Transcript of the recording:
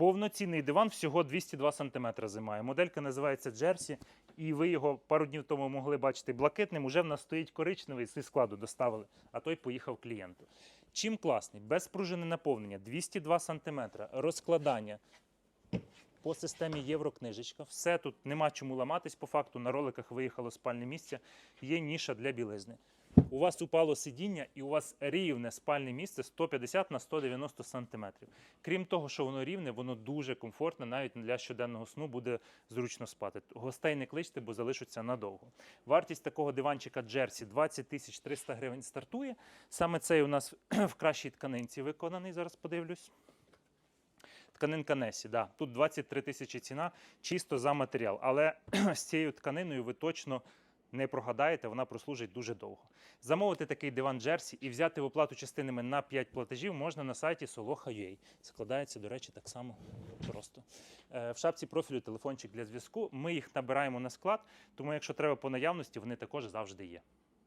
Повноцінний диван всього 202 см займає. Моделька називається Джерсі, і ви його пару днів тому могли бачити блакитним. Уже в нас стоїть коричневий, зі складу доставили, а той поїхав клієнту. Чим класний? Безпружене наповнення, 202 см, розкладання. По системі Єврокнижечка. Все тут нема чому ламатись. По факту на роликах виїхало спальне місце. Є ніша для білизни. У вас упало сидіння і у вас рівне спальне місце 150 на 190 см. Крім того, що воно рівне, воно дуже комфортне, навіть для щоденного сну буде зручно спати. Гостей не кличте, бо залишаться надовго. Вартість такого диванчика Джерсі 20 тисяч 300 гривень стартує. Саме цей у нас в кращій тканинці виконаний. Зараз подивлюсь. Тканинка Несі, да. Тут 23 тисячі ціна чисто за матеріал. Але з цією тканиною ви точно не прогадаєте, вона прослужить дуже довго. Замовити такий диван Джерсі і взяти в оплату частинами на 5 платежів можна на сайті Soloha.ua. Складається, до речі, так само просто. Е, В шапці профілю телефончик для зв'язку. Ми їх набираємо на склад, тому якщо треба по наявності, вони також завжди є.